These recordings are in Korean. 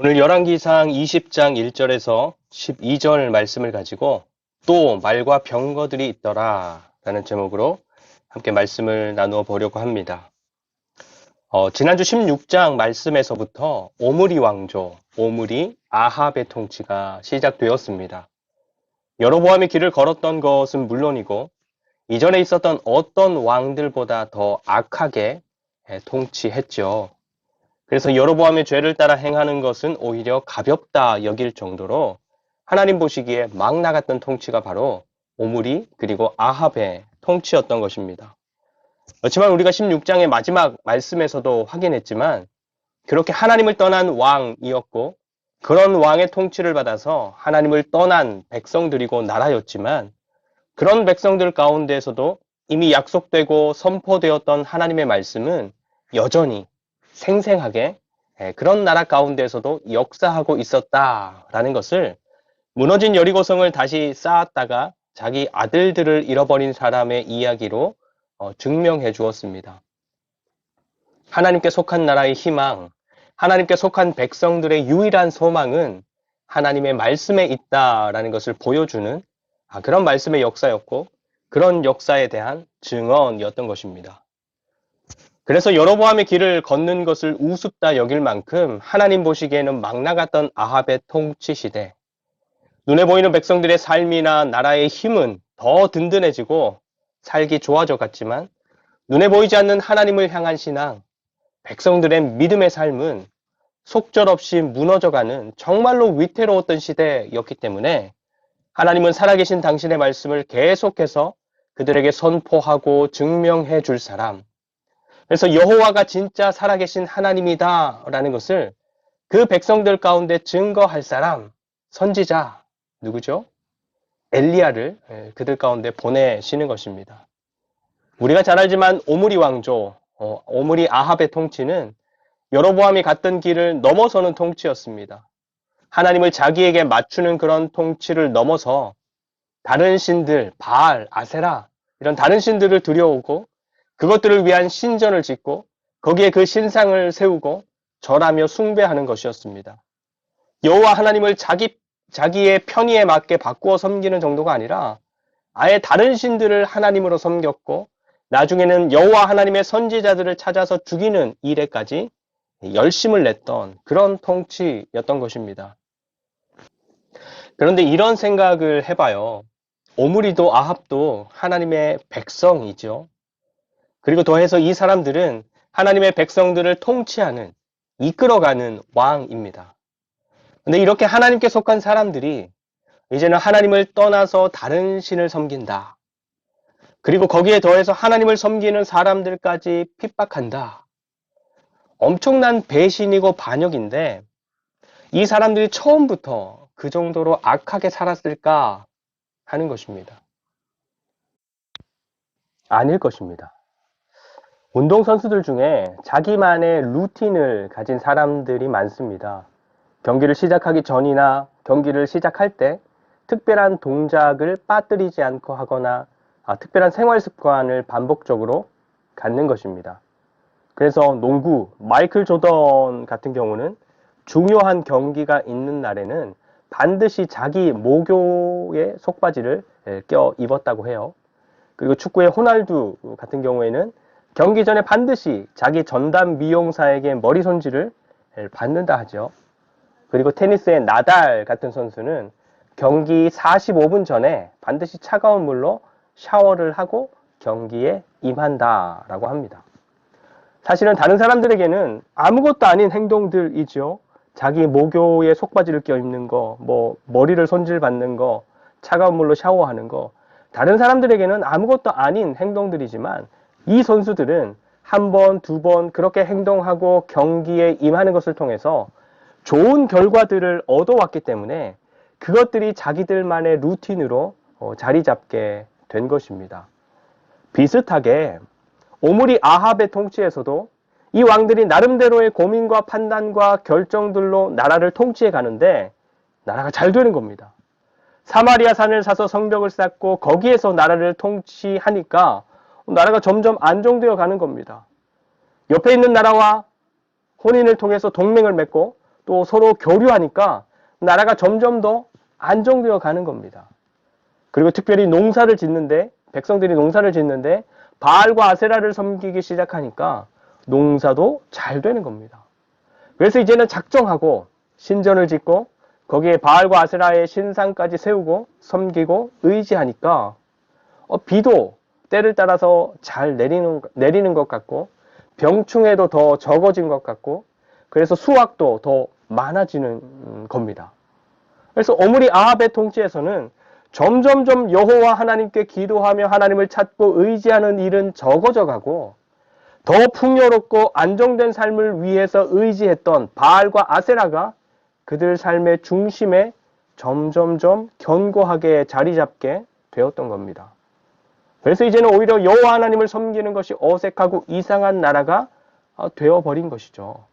오늘 열왕기상 20장 1절에서 12절 말씀을 가지고 또 말과 병거들이 있더라 라는 제목으로 함께 말씀을 나누어 보려고 합니다. 어, 지난주 16장 말씀에서부터 오므리 왕조, 오므리 아합의 통치가 시작되었습니다. 여로보암의 길을 걸었던 것은 물론이고 이전에 있었던 어떤 왕들보다 더 악하게 예, 통치했죠. 그래서 여로보암의 죄를 따라 행하는 것은 오히려 가볍다 여길 정도로 하나님 보시기에 막 나갔던 통치가 바로 오므리 그리고 아합의 통치였던 것입니다. 그렇지만 우리가 16장의 마지막 말씀에서도 확인했지만 그렇게 하나님을 떠난 왕이었고 그런 왕의 통치를 받아서 하나님을 떠난 백성들이고 나라였지만 그런 백성들 가운데에서도 이미 약속되고 선포되었던 하나님의 말씀은 여전히 생생하게 예, 그런 나라 가운데에서도 역사하고 있었다라는 것을 무너진 여리고성을 다시 쌓았다가 자기 아들들을 잃어버린 사람의 이야기로 어, 증명해 주었습니다. 하나님께 속한 나라의 희망, 하나님께 속한 백성들의 유일한 소망은 하나님의 말씀에 있다라는 것을 보여주는 아, 그런 말씀의 역사였고 그런 역사에 대한 증언이었던 것입니다. 그래서 여로보암의 길을 걷는 것을 우습다 여길 만큼 하나님 보시기에는 막 나갔던 아합의 통치 시대, 눈에 보이는 백성들의 삶이나 나라의 힘은 더 든든해지고 살기 좋아져 갔지만 눈에 보이지 않는 하나님을 향한 신앙, 백성들의 믿음의 삶은 속절없이 무너져가는 정말로 위태로웠던 시대였기 때문에 하나님은 살아계신 당신의 말씀을 계속해서 그들에게 선포하고 증명해 줄 사람, 그래서 여호와가 진짜 살아계신 하나님이다라는 것을 그 백성들 가운데 증거할 사람, 선지자 누구죠? 엘리야를 예, 그들 가운데 보내시는 것입니다. 우리가 잘 알지만 오므리 왕조, 어, 오므리 아합의 통치는 여로보암이 갔던 길을 넘어서는 통치였습니다. 하나님을 자기에게 맞추는 그런 통치를 넘어서 다른 신들, 바알, 아세라 이런 다른 신들을 들여오고 그것들을 위한 신전을 짓고 거기에 그 신상을 세우고 절하며 숭배하는 것이었습니다. 여호와 하나님을 자기 자기의 편의에 맞게 바꾸어 섬기는 정도가 아니라 아예 다른 신들을 하나님으로 섬겼고 나중에는 여호와 하나님의 선지자들을 찾아서 죽이는 일에까지 열심을 냈던 그런 통치였던 것입니다. 그런데 이런 생각을 해봐요. 오므리도 아합도 하나님의 백성이죠. 그리고 더해서 이 사람들은 하나님의 백성들을 통치하는, 이끌어가는 왕입니다. 근데 이렇게 하나님께 속한 사람들이 이제는 하나님을 떠나서 다른 신을 섬긴다. 그리고 거기에 더해서 하나님을 섬기는 사람들까지 핍박한다. 엄청난 배신이고 반역인데 이 사람들이 처음부터 그 정도로 악하게 살았을까 하는 것입니다. 아닐 것입니다. 운동 선수들 중에 자기만의 루틴을 가진 사람들이 많습니다. 경기를 시작하기 전이나 경기를 시작할 때 특별한 동작을 빠뜨리지 않고 하거나 아, 특별한 생활 습관을 반복적으로 갖는 것입니다. 그래서 농구, 마이클 조던 같은 경우는 중요한 경기가 있는 날에는 반드시 자기 모교의 속바지를 예, 껴 입었다고 해요. 그리고 축구의 호날두 같은 경우에는 경기 전에 반드시 자기 전담 미용사에게 머리 손질을 받는다 하죠. 그리고 테니스의 나달 같은 선수는 경기 45분 전에 반드시 차가운 물로 샤워를 하고 경기에 임한다라고 합니다. 사실은 다른 사람들에게는 아무것도 아닌 행동들이죠. 자기 모교에 속바지를 껴입는 거, 뭐 머리를 손질 받는 거, 차가운 물로 샤워하는 거, 다른 사람들에게는 아무것도 아닌 행동들이지만 이 선수들은 한 번, 두 번 그렇게 행동하고 경기에 임하는 것을 통해서 좋은 결과들을 얻어왔기 때문에 그것들이 자기들만의 루틴으로 어, 자리 잡게 된 것입니다. 비슷하게 오므리 아합의 통치에서도 이 왕들이 나름대로의 고민과 판단과 결정들로 나라를 통치해 가는데 나라가 잘 되는 겁니다. 사마리아 산을 사서 성벽을 쌓고 거기에서 나라를 통치하니까 나라가 점점 안정되어 가는 겁니다. 옆에 있는 나라와 혼인을 통해서 동맹을 맺고 또 서로 교류하니까 나라가 점점 더 안정되어 가는 겁니다. 그리고 특별히 농사를 짓는데 백성들이 농사를 짓는데 바알과 아세라를 섬기기 시작하니까 농사도 잘 되는 겁니다. 그래서 이제는 작정하고 신전을 짓고 거기에 바알과 아세라의 신상까지 세우고 섬기고 의지하니까 어, 비도 때를 따라서 잘 내리는, 내리는 것 같고 병충해도 더 적어진 것 같고 그래서 수확도 더 많아지는 겁니다. 그래서 오므리 아합의 통치에서는 점점점 여호와 하나님께 기도하며 하나님을 찾고 의지하는 일은 적어져 가고 더 풍요롭고 안정된 삶을 위해서 의지했던 바알과 아세라가 그들 삶의 중심에 점점점 견고하게 자리 잡게 되었던 겁니다. 그래서 이제는 오히려 여호와 하나님을 섬기는 것이 어색하고 이상한 나라가 되어 버린 것이죠.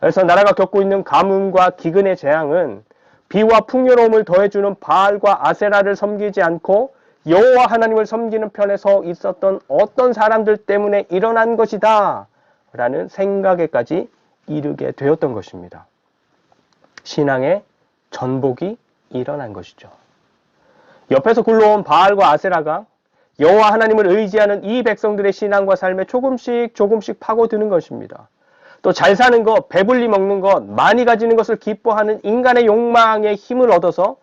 그래서 나라가 겪고 있는 가뭄과 기근의 재앙은 비와 풍요로움을 더해주는 바알과 아세라를 섬기지 않고 여호와 하나님을 섬기는 편에 서 있었던 어떤 사람들 때문에 일어난 것이다 라는 생각에까지 이르게 되었던 것입니다. 신앙의 전복이 일어난 것이죠. 옆에서 굴러온 바알과 아세라가 여호와 하나님을 의지하는 이 백성들의 신앙과 삶에 조금씩 조금씩 파고드는 것입니다. 또 잘 사는 것, 배불리 먹는 것, 많이 가지는 것을 기뻐하는 인간의 욕망에 힘을 얻어서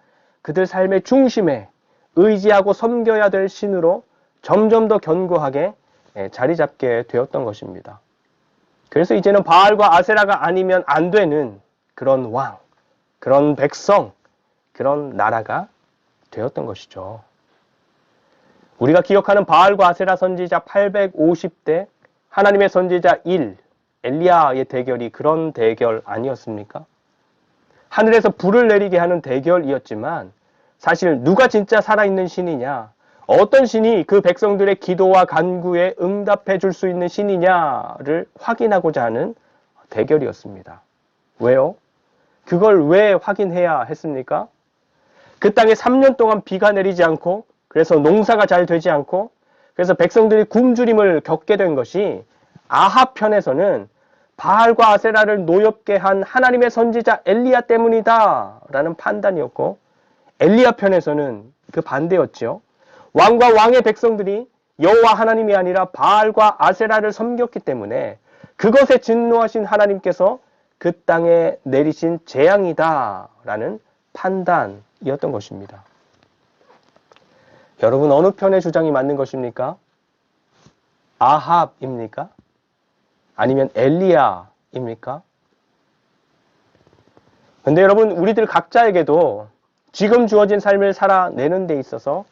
그들 삶의 중심에 의지하고 섬겨야 될 신으로 점점 더 견고하게 예, 자리 잡게 되었던 것입니다. 그래서 이제는 바알과 아세라가 아니면 안 되는 그런 왕, 그런 백성, 그런 나라가 되었던 것이죠. 우리가 기억하는 바알과 아세라 선지자 850대 하나님의 선지자 1 엘리야의 대결이 그런 대결 아니었습니까? 하늘에서 불을 내리게 하는 대결이었지만 사실 누가 진짜 살아있는 신이냐 어떤 신이 그 백성들의 기도와 간구에 응답해 줄 수 있는 신이냐를 확인하고자 하는 대결이었습니다. 왜요? 그걸 왜 확인해야 했습니까? 그 땅에 3년 동안 비가 내리지 않고 그래서 농사가 잘 되지 않고 그래서 백성들이 굶주림을 겪게 된 것이 아합 편에서는 바알과 아세라를 노엽게 한 하나님의 선지자 엘리야 때문이다 라는 판단이었고 엘리야 편에서는 그 반대였죠. 왕과 왕의 백성들이 여호와 하나님이 아니라 바알과 아세라를 섬겼기 때문에 그것에 진노하신 하나님께서 그 땅에 내리신 재앙이다 라는 판단이었던 것입니다. 여러분 어느 편의 주장이 맞는 것입니까? 아합입니까? 아니면 엘리야입니까? 근데 여러분 우리들 각자에게도 지금 주어진 삶을 살아내는 데 있어서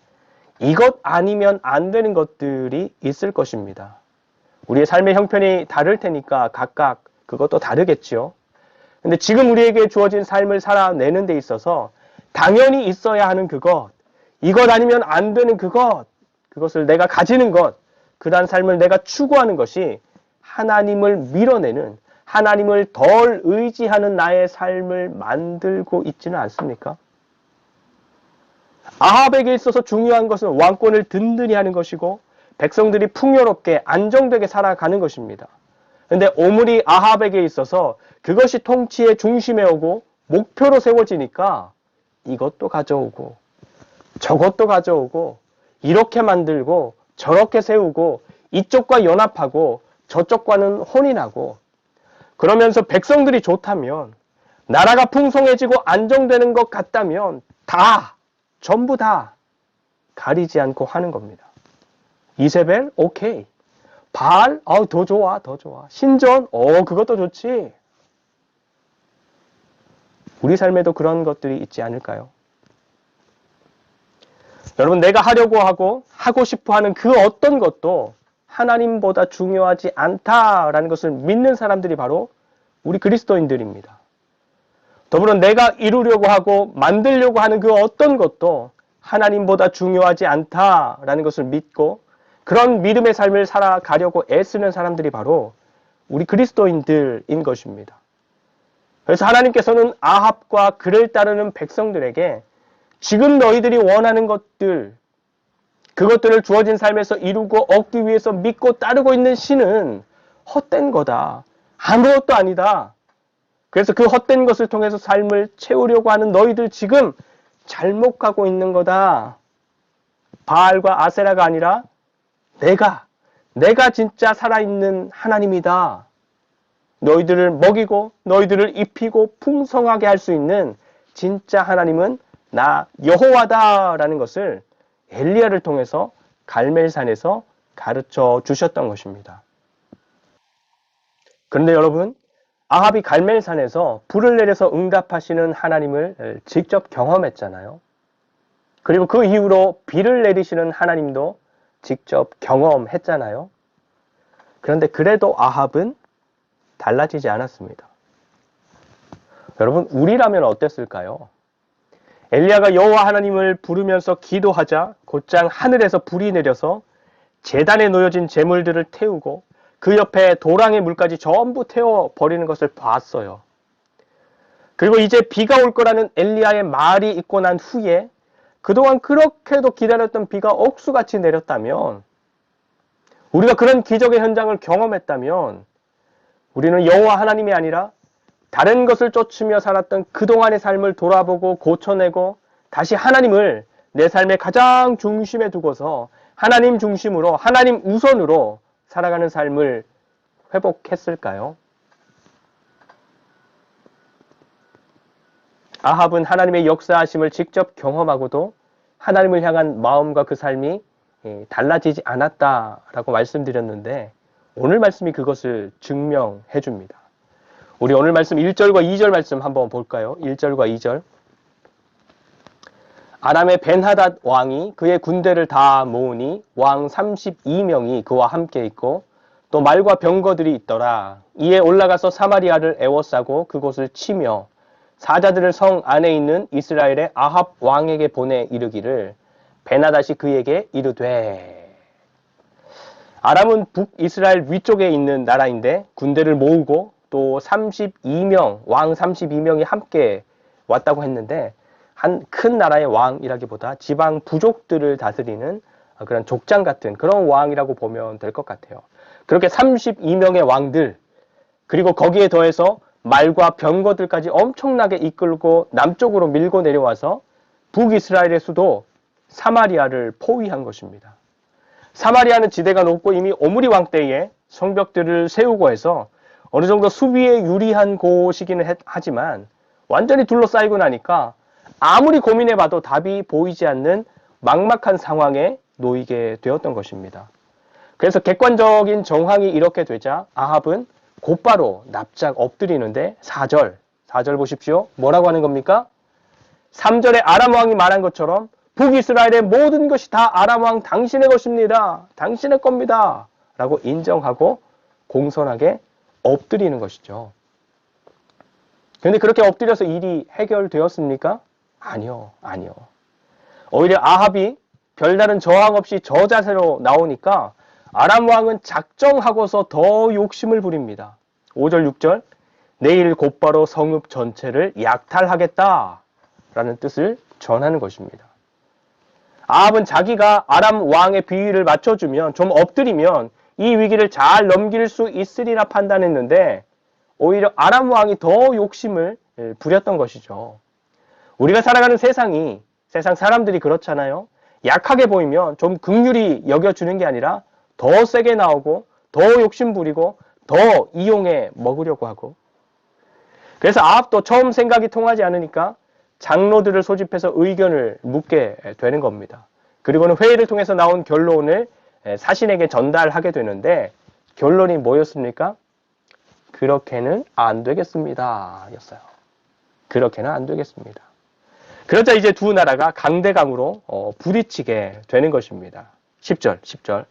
이것 아니면 안 되는 것들이 있을 것입니다. 우리의 삶의 형편이 다를 테니까 각각 그것도 다르겠지요. 근데 지금 우리에게 주어진 삶을 살아내는 데 있어서 당연히 있어야 하는 그것, 이것 아니면 안 되는 그것, 그것을 내가 가지는 것, 그러한 삶을 내가 추구하는 것이 하나님을 밀어내는, 하나님을 덜 의지하는 나의 삶을 만들고 있지는 않습니까? 아합에게 있어서 중요한 것은 왕권을 든든히 하는 것이고 백성들이 풍요롭게 안정되게 살아가는 것입니다. 근데 오므리 아합에게 있어서 그것이 통치의 중심에 오고 목표로 세워지니까 이것도 가져오고 저것도 가져오고 이렇게 만들고 저렇게 세우고 이쪽과 연합하고 저쪽과는 혼인하고 그러면서 백성들이 좋다면 나라가 풍성해지고 안정되는 것 같다면 다 전부 다 가리지 않고 하는 겁니다. 이세벨 오케이. 바알 어, 더 좋아 더 좋아. 신전 어 그것도 좋지. 우리 삶에도 그런 것들이 있지 않을까요? 여러분 내가 하려고 하고 하고 싶어 하는 그 어떤 것도 하나님보다 중요하지 않다라는 것을 믿는 사람들이 바로 우리 그리스도인들입니다. 더불어 내가 이루려고 하고 만들려고 하는 그 어떤 것도 하나님보다 중요하지 않다라는 것을 믿고 그런 믿음의 삶을 살아가려고 애쓰는 사람들이 바로 우리 그리스도인들인 것입니다. 그래서 하나님께서는 아합과 그를 따르는 백성들에게 지금 너희들이 원하는 것들, 그것들을 주어진 삶에서 이루고 얻기 위해서 믿고 따르고 있는 신은 헛된 거다. 아무것도 아니다. 그래서 그 헛된 것을 통해서 삶을 채우려고 하는 너희들 지금 잘못 가고 있는 거다. 바알과 아세라가 아니라 내가, 내가 진짜 살아있는 하나님이다. 너희들을 먹이고 너희들을 입히고 풍성하게 할 수 있는 진짜 하나님은 나 여호와다라는 것을 엘리야를 통해서 갈멜산에서 가르쳐 주셨던 것입니다. 그런데 여러분, 아합이 갈멜산에서 불을 내려서 응답하시는 하나님을 직접 경험했잖아요. 그리고 그 이후로 비를 내리시는 하나님도 직접 경험했잖아요. 그런데 그래도 아합은 달라지지 않았습니다. 여러분, 우리라면 어땠을까요? 엘리야가 여호와 하나님을 부르면서 기도하자 곧장 하늘에서 불이 내려서 재단에 놓여진 재물들을 태우고 그 옆에 도랑의 물까지 전부 태워 버리는 것을 봤어요. 그리고 이제 비가 올 거라는 엘리야의 말이 있고 난 후에 그동안 그렇게도 기다렸던 비가 억수같이 내렸다면 우리가 그런 기적의 현장을 경험했다면 우리는 여호와 하나님이 아니라 다른 것을 쫓으며 살았던 그동안의 삶을 돌아보고 고쳐내고 다시 하나님을 내 삶의 가장 중심에 두고서 하나님 중심으로 하나님 우선으로 살아가는 삶을 회복했을까요? 아합은 하나님의 역사하심을 직접 경험하고도 하나님을 향한 마음과 그 삶이 예, 달라지지 않았다라고 말씀드렸는데 오늘 말씀이 그것을 증명해 줍니다. 우리 오늘 말씀 1절과 2절 말씀 한번 볼까요? 1절과 2절. 아람의 벤하닷 왕이 그의 군대를 다 모으니 왕 32명이 그와 함께 있고 또 말과 병거들이 있더라. 이에 올라가서 사마리아를 애워싸고 그곳을 치며 사자들을 성 안에 있는 이스라엘의 아합 왕에게 보내 이르기를 베나다시 그에게 이르되 아람은 북이스라엘 위쪽에 있는 나라인데 군대를 모으고 또 32명 왕 32명이 함께 왔다고 했는데 한 큰 나라의 왕이라기보다 지방 부족들을 다스리는 그런 족장 같은 그런 왕이라고 보면 될 것 같아요. 그렇게 32명의 왕들 그리고 거기에 더해서 말과 병거들까지 엄청나게 이끌고 남쪽으로 밀고 내려와서 북이스라엘의 수도 사마리아를 포위한 것입니다. 사마리아는 지대가 높고 이미 오므리 왕 때에 성벽들을 세우고 해서 어느 정도 수비에 유리한 곳이기는 하지만 완전히 둘러싸이고 나니까 아무리 고민해봐도 답이 보이지 않는 막막한 상황에 놓이게 되었던 것입니다. 그래서 객관적인 정황이 이렇게 되자 아합은 곧바로 납작 엎드리는데 4절, 4절 보십시오. 뭐라고 하는 겁니까? 3절에 아람 왕이 말한 것처럼 북이스라엘의 모든 것이 다 아람 왕 당신의 것입니다. 당신의 겁니다. 라고 인정하고 공손하게 엎드리는 것이죠. 그런데 그렇게 엎드려서 일이 해결되었습니까? 아니요, 아니요. 오히려 아합이 별다른 저항 없이 저 자세로 나오니까 아람 왕은 작정하고서 더 욕심을 부립니다. 5절, 6절. 내일 곧바로 성읍 전체를 약탈하겠다. 라는 뜻을 전하는 것입니다. 아합은 자기가 아람 왕의 비위를 맞춰주면, 좀 엎드리면 이 위기를 잘 넘길 수 있으리라 판단했는데, 오히려 아람 왕이 더 욕심을 부렸던 것이죠. 우리가 살아가는 세상이, 세상 사람들이 그렇잖아요. 약하게 보이면 좀 극률이 여겨주는 게 아니라 더 세게 나오고 더 욕심 부리고 더 이용해 먹으려고 하고 그래서 아합도 처음 생각이 통하지 않으니까 장로들을 소집해서 의견을 묻게 되는 겁니다. 그리고는 회의를 통해서 나온 결론을 사신에게 전달하게 되는데 결론이 뭐였습니까? 그렇게는 안 되겠습니다. 였어요. 그렇게는 안 되겠습니다. 그러자 이제 두 나라가 강대강으로 어, 부딪히게 되는 것입니다. 10절, 10절.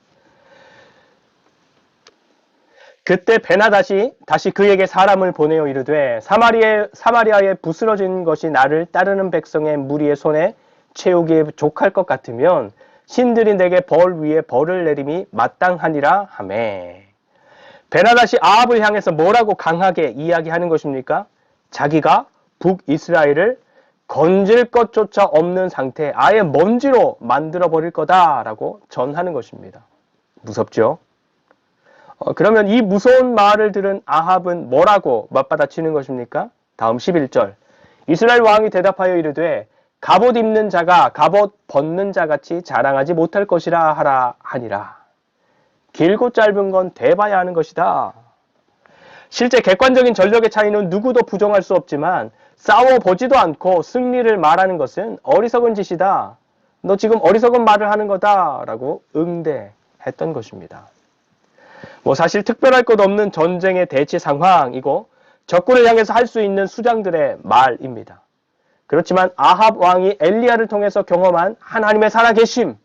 그때 베나다시 다시 그에게 사람을 보내어 이르되 사마리에, 사마리아에 부스러진 것이 나를 따르는 백성의 무리의 손에 채우기에 족할 것 같으면 신들이 내게 벌 위에 벌을 내림이 마땅하니라 하매 베나다시 아합을 향해서 뭐라고 강하게 이야기하는 것입니까? 자기가 북이스라엘을 건질 것조차 없는 상태 아예 먼지로 만들어 버릴 거다라고 전하는 것입니다. 무섭죠? 어, 그러면 이 무서운 말을 들은 아합은 뭐라고 맞받아치는 것입니까? 다음 11절. 이스라엘 왕이 대답하여 이르되 갑옷 입는 자가 갑옷 벗는 자 같이 자랑하지 못할 것이라 하라 하니라. 길고 짧은 건 대봐야 하는 것이다. 실제 객관적인 전력의 차이는 누구도 부정할 수 없지만 싸워보지도 않고 승리를 말하는 것은 어리석은 짓이다. 너 지금 어리석은 말을 하는 거다. 라고 응대했던 것입니다. 뭐 사실 특별할 것 없는 전쟁의 대치 상황이고 적군을 향해서 할 수 있는 수장들의 말입니다. 그렇지만 아합 왕이 엘리야를 통해서 경험한 하나님의 살아계심,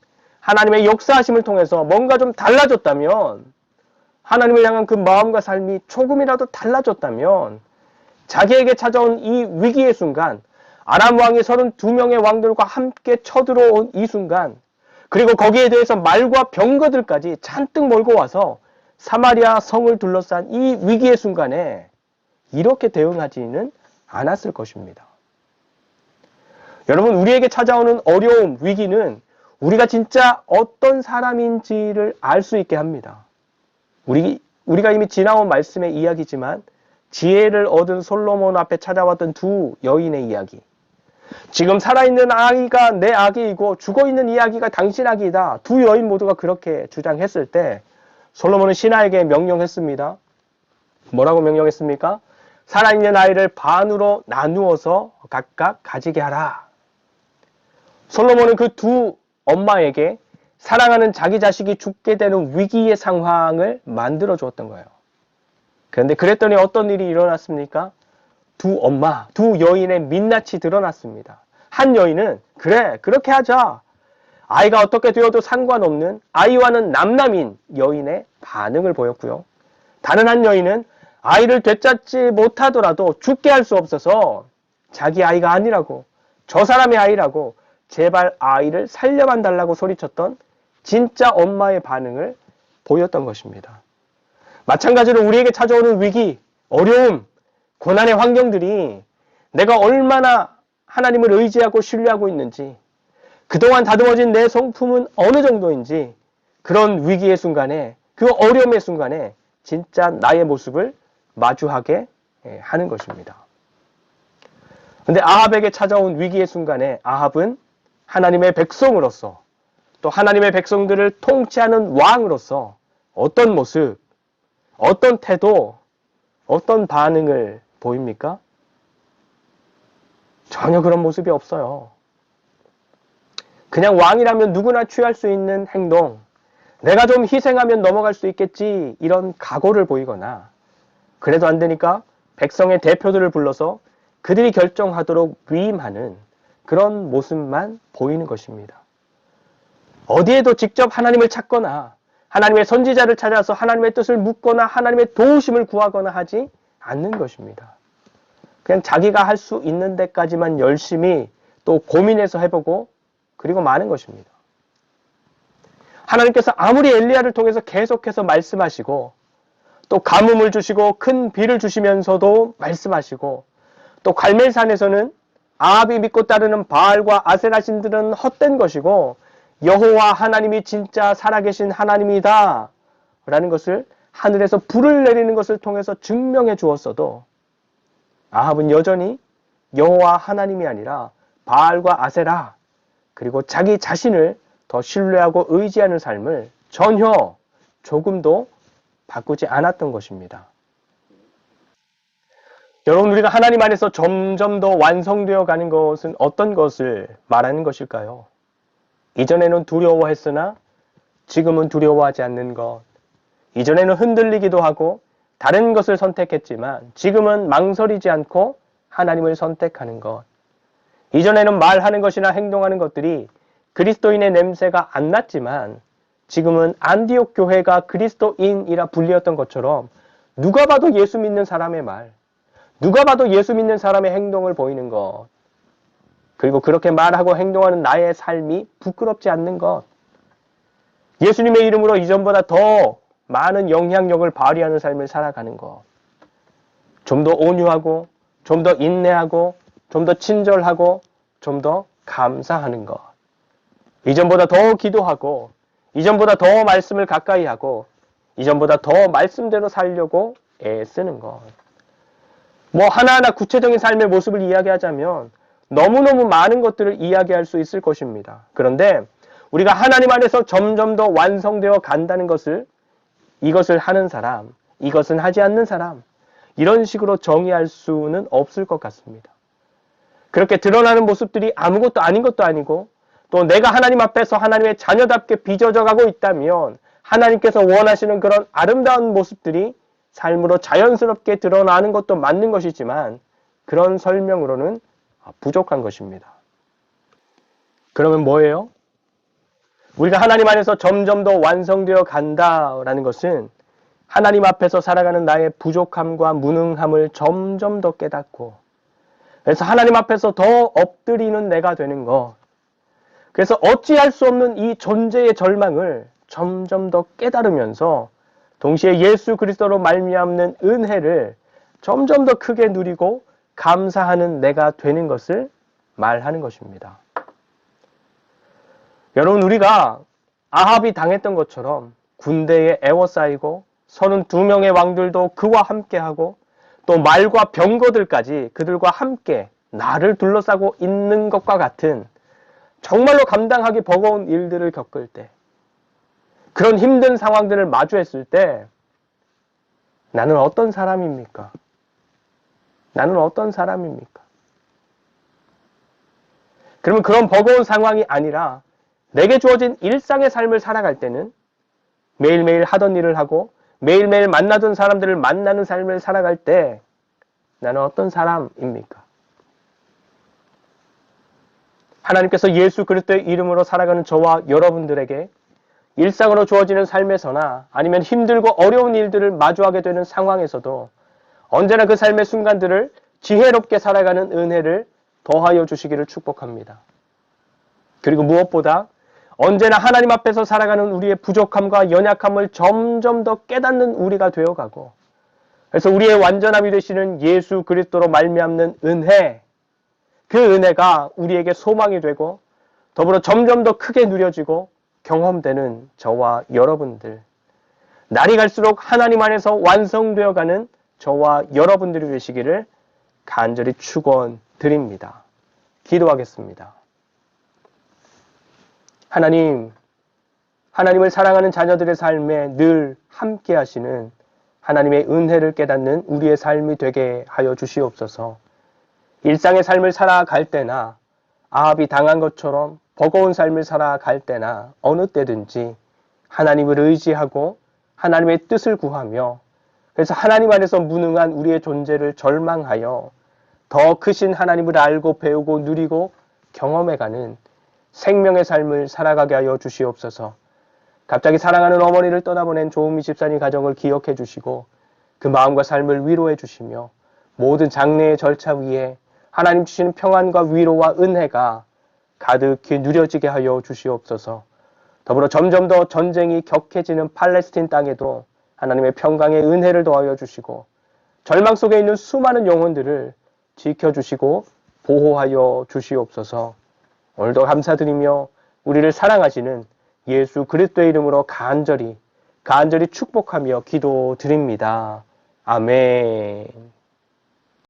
하나님의 역사하심을 통해서 뭔가 좀 달라졌다면 하나님을 향한 그 마음과 삶이 조금이라도 달라졌다면 자기에게 찾아온 이 위기의 순간 아람 왕이 32명의 왕들과 함께 쳐들어온 이 순간 그리고 거기에 대해서 말과 병거들까지 잔뜩 몰고 와서 사마리아 성을 둘러싼 이 위기의 순간에 이렇게 대응하지는 않았을 것입니다. 여러분 우리에게 찾아오는 어려움, 위기는 우리가 진짜 어떤 사람인지를 알 수 있게 합니다. 우리, 우리가 이미 지나온 말씀의 이야기지만 지혜를 얻은 솔로몬 앞에 찾아왔던 두 여인의 이야기. 지금 살아있는 아기가 내 아기이고 죽어있는 이야기가 당신 아기이다. 두 여인 모두가 그렇게 주장했을 때 솔로몬은 신하에게 명령했습니다. 뭐라고 명령했습니까? 살아있는 아이를 반으로 나누어서 각각 가지게 하라. 솔로몬은 그 두 엄마에게 사랑하는 자기 자식이 죽게 되는 위기의 상황을 만들어 주었던 거예요. 그런데 그랬더니 어떤 일이 일어났습니까? 두 엄마, 두 여인의 민낯이 드러났습니다. 한 여인은 그래 그렇게 하자. 아이가 어떻게 되어도 상관없는 아이와는 남남인 여인의 반응을 보였고요. 다른 한 여인은 아이를 되찾지 못하더라도 죽게 할 수 없어서 자기 아이가 아니라고 저 사람의 아이라고 제발 아이를 살려만 달라고 소리쳤던 진짜 엄마의 반응을 보였던 것입니다. 마찬가지로 우리에게 찾아오는 위기, 어려움, 고난의 환경들이 내가 얼마나 하나님을 의지하고 신뢰하고 있는지, 그동안 다듬어진 내 성품은 어느 정도인지, 그런 위기의 순간에, 그 어려움의 순간에 진짜 나의 모습을 마주하게 예, 하는 것입니다. 근데 아합에게 찾아온 위기의 순간에 아합은 하나님의 백성으로서 또 하나님의 백성들을 통치하는 왕으로서 어떤 모습, 어떤 태도, 어떤 반응을 보입니까? 전혀 그런 모습이 없어요. 그냥 왕이라면 누구나 취할 수 있는 행동, 내가 좀 희생하면 넘어갈 수 있겠지, 이런 각오를 보이거나, 그래도 안 되니까 백성의 대표들을 불러서 그들이 결정하도록 위임하는 그런 모습만 보이는 것입니다. 어디에도 직접 하나님을 찾거나 하나님의 선지자를 찾아서 하나님의 뜻을 묻거나 하나님의 도우심을 구하거나 하지 않는 것입니다. 그냥 자기가 할 수 있는 데까지만 열심히 또 고민해서 해보고 그리고 마는 것입니다. 하나님께서 아무리 엘리야를 통해서 계속해서 말씀하시고 또 가뭄을 주시고 큰 비를 주시면서도 말씀하시고 또 갈멜산에서는 아합이 믿고 따르는 바알과 아세라 신들은 헛된 것이고 여호와 하나님이 진짜 살아계신 하나님이다 라는 것을 하늘에서 불을 내리는 것을 통해서 증명해 주었어도 아합은 여전히 여호와 하나님이 아니라 바알과 아세라 그리고 자기 자신을 더 신뢰하고 의지하는 삶을 전혀 조금도 바꾸지 않았던 것입니다. 여러분 우리가 하나님 안에서 점점 더 완성되어 가는 것은 어떤 것을 말하는 것일까요? 이전에는 두려워했으나 지금은 두려워하지 않는 것. 이전에는 흔들리기도 하고 다른 것을 선택했지만 지금은 망설이지 않고 하나님을 선택하는 것. 이전에는 말하는 것이나 행동하는 것들이 그리스도인의 냄새가 안 났지만 지금은 안디옥 교회가 그리스도인이라 불리었던 것처럼 누가 봐도 예수 믿는 사람의 말, 누가 봐도 예수 믿는 사람의 행동을 보이는 것, 그리고 그렇게 말하고 행동하는 나의 삶이 부끄럽지 않는 것, 예수님의 이름으로 이전보다 더 많은 영향력을 발휘하는 삶을 살아가는 것, 좀 더 온유하고, 좀 더 인내하고, 좀 더 친절하고, 좀 더 감사하는 것, 이전보다 더 기도하고, 이전보다 더 말씀을 가까이 하고, 이전보다 더 말씀대로 살려고 애쓰는 것. 뭐 하나하나 구체적인 삶의 모습을 이야기하자면 너무너무 많은 것들을 이야기할 수 있을 것입니다. 그런데 우리가 하나님 안에서 점점 더 완성되어 간다는 것을 이것을 하는 사람, 이것은 하지 않는 사람, 이런 식으로 정의할 수는 없을 것 같습니다. 그렇게 드러나는 모습들이 아무것도 아닌 것도 아니고 또 내가 하나님 앞에서 하나님의 자녀답게 빚어져 가고 있다면 하나님께서 원하시는 그런 아름다운 모습들이 삶으로 자연스럽게 드러나는 것도 맞는 것이지만 그런 설명으로는 부족한 것입니다. 그러면 뭐예요? 우리가 하나님 안에서 점점 더 완성되어 간다라는 것은 하나님 앞에서 살아가는 나의 부족함과 무능함을 점점 더 깨닫고 그래서 하나님 앞에서 더 엎드리는 내가 되는 것. 그래서 어찌할 수 없는 이 존재의 절망을 점점 더 깨달으면서 동시에 예수 그리스도로 말미암는 은혜를 점점 더 크게 누리고 감사하는 내가 되는 것을 말하는 것입니다. 여러분 우리가 아합이 당했던 것처럼 군대에 애워싸이고 32명의 왕들도 그와 함께하고 또 말과 병거들까지 그들과 함께 나를 둘러싸고 있는 것과 같은 정말로 감당하기 버거운 일들을 겪을 때 그런 힘든 상황들을 마주했을 때 나는 어떤 사람입니까? 나는 어떤 사람입니까? 그러면 그런 버거운 상황이 아니라 내게 주어진 일상의 삶을 살아갈 때는 매일매일 하던 일을 하고 매일매일 만나던 사람들을 만나는 삶을 살아갈 때 나는 어떤 사람입니까? 하나님께서 예수 그리스도의 이름으로 살아가는 저와 여러분들에게 일상으로 주어지는 삶에서나 아니면 힘들고 어려운 일들을 마주하게 되는 상황에서도 언제나 그 삶의 순간들을 지혜롭게 살아가는 은혜를 더하여 주시기를 축복합니다. 그리고 무엇보다 언제나 하나님 앞에서 살아가는 우리의 부족함과 연약함을 점점 더 깨닫는 우리가 되어가고 그래서 우리의 완전함이 되시는 예수 그리스도로 말미암는 은혜 그 은혜가 우리에게 소망이 되고 더불어 점점 더 크게 누려지고 경험되는 저와 여러분들 날이 갈수록 하나님 안에서 완성되어 가는 저와 여러분들이 되시기를 간절히 축원드립니다. 기도하겠습니다. 하나님, 하나님을 사랑하는 자녀들의 삶에 늘 함께 하시는 하나님의 은혜를 깨닫는 우리의 삶이 되게 하여 주시옵소서. 일상의 삶을 살아갈 때나 아합이 당한 것처럼 버거운 삶을 살아갈 때나 어느 때든지 하나님을 의지하고 하나님의 뜻을 구하며 그래서 하나님 안에서 무능한 우리의 존재를 절망하여 더 크신 하나님을 알고 배우고 누리고 경험해가는 생명의 삶을 살아가게 하여 주시옵소서. 갑자기 사랑하는 어머니를 떠나보낸 조은미 집사님 가정을 기억해 주시고 그 마음과 삶을 위로해 주시며 모든 장래의 절차 위에 하나님 주시는 평안과 위로와 은혜가 가득히 누려지게 하여 주시옵소서. 더불어 점점 더 전쟁이 격해지는 팔레스틴 땅에도 하나님의 평강의 은혜를 더하여 주시고 절망 속에 있는 수많은 영혼들을 지켜주시고 보호하여 주시옵소서. 오늘도 감사드리며 우리를 사랑하시는 예수 그리스도의 이름으로 간절히 간절히 축복하며 기도드립니다. 아멘.